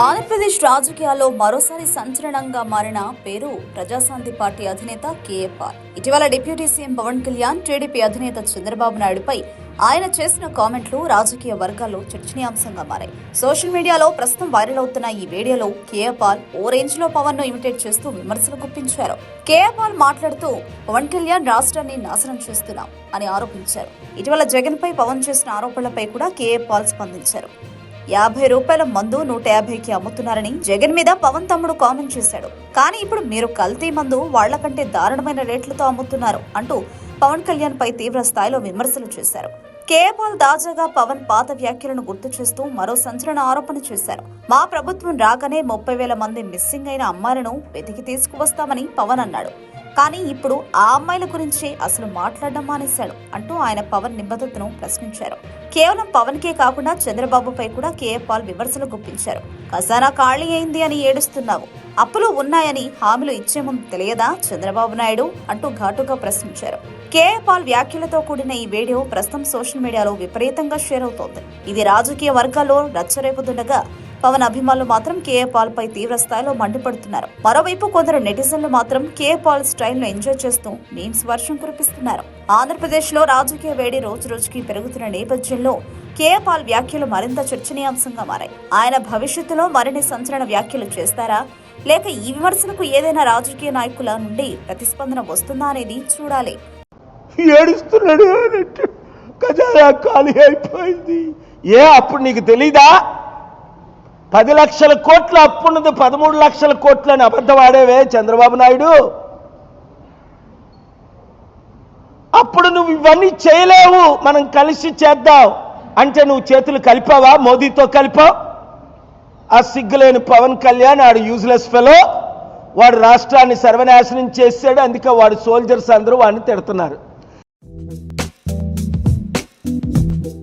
ఆంధ్రప్రదేశ్ రాజకీయాల్లో మరోసారి సంచలనంగా మారిన పేరు ప్రజాశాంతి పార్టీ అధినేత కేఏపాల్ ఇటీవల deputy CM Pawan Kalyan TDP అధినేత చంద్రబాబు నాయుడుపై ఆయన చేసిన కామెంట్లు రాజకీయ వర్గాల్లో చర్చనీయాంశంగా మారాయి. సోషల్ మీడియాలో ప్రస్తుతం వైరల్ అవుతున్న ఈ వీడియోలో కేఏపాల్ ఓ రేంజ్లో పవన్ను ఇమిటేట్ చేస్తూ విమర్శలు గుప్పించారు. కేఏపాల్ మాట్లాడుతూ పవన్ కళ్యాణ్ రాష్ట్రాన్ని నాశనం చేస్తున్నాం అని ఆరోపించారు. ఇటీవల జగన్ పై పవన్ చేసిన ఆరోపణలపై కూడా కేఏపాల్ స్పందించారు. యాభై రూపాయల మందు నూట యాభైకి అమ్ముతున్నారని జగన్ మీద పవన్ తమ్ముడు కామెంట్ చేశాడు. కానీ ఇప్పుడు మీరు కల్తీ మందు వాళ్ళకంటే దారుణమైన రేట్లతో అమ్ముతున్నారు అంటూ పవన్ కళ్యాణ్ పై తీవ్ర స్థాయిలో విమర్శలు చేశారు. కేపాల్ తాజాగా పవన్ పాత వ్యాఖ్యలను గుర్తు చేస్తూ మరో సంచలన ఆరోపణ చేశారు. మా ప్రభుత్వం రాగానే ముప్పై వేల మంది మిస్సింగ్ అయిన అమ్మాయిలను వెతికి తీసుకువస్తామని పవన్ అన్నాడు. కానీ ఇప్పుడు ఆ అమ్మాయిల గురించి అసలు మాట్లాడడం మానేశాడు అంటూ ఆయన పవన్ నిబద్ధతను ప్రశ్నించారు. కేవలం పవన్ కే కాకుండా చంద్రబాబుపై కూడా కేఏ పాల్ విమర్శలు గుప్పించారు. ఖజానా ఖాళీ అయింది అని ఏడుస్తున్నావు. అప్పులు ఉన్నాయని హామీలు ఇచ్చే ముందు తెలియదా చంద్రబాబు నాయుడు అంటూ ఘాటుగా ప్రశ్నించారు. కేఏ పాల్ వ్యాఖ్యలతో కూడిన ఈ వీడియో ప్రస్తుతం సోషల్ మీడియాలో విపరీతంగా షేర్ అవుతోంది. ఇది రాజకీయ వర్గాల్లో రచ్చరేపుతుండగా పవన్ అభిమానులు మాత్రం కేఏ పాల్ పై తీవ్ర స్థాయిలో మండిపడుతున్నారు. మరోవైపు కొందరు నెటిజన్లు మాత్రం కేఏ పాల్ స్టైల్ను ఎంజాయ్ చేస్తూ మీమ్స్ వర్షం కురిపిస్తున్నారు. ఆంధ్రప్రదేశ్లో రాజకీయ వేడి రోజు రోజుకి పెరుగుతున్న నేపథ్యంలో కేఏ పాల్ వ్యాఖ్యలు మరింత చర్చనీయాంశంగా మారాయి. ఆయన భవిష్యత్తులో మరిన్ని సంచలన వ్యాఖ్యలు చేస్తారా? లేక ఈ విమర్శలకు ఏదైనా రాజకీయ నాయకుల నుండి ప్రతిస్పందన వస్తుందా అనేది చూడాలి. ఏడుస్తున్నాడు ఖజానా ఖాళీ అయిపోయింది. ఏ అప్పుడు నీకు తెలీదా? పది లక్షల కోట్ల అప్పున్నది పదమూడు లక్షల కోట్లు అని అబద్ధం ఆడేవే చంద్రబాబు నాయుడు? అప్పుడు నువ్వు ఇవన్నీ చేయలేవు మనం కలిసి చేద్దాం. అంటే నువ్వు చేతులు కలిపావా? మోదీతో కలిపావు? ఆ సిగ్గులేని పవన్ కళ్యాణ్ ఆడు యూజ్లెస్ ఫెలో వాడు రాష్ట్రాన్ని సర్వనాశనం చేశాడు అందుకే వాడు సోల్జర్స్ అందరూ వాడిని తిడుతున్నారు.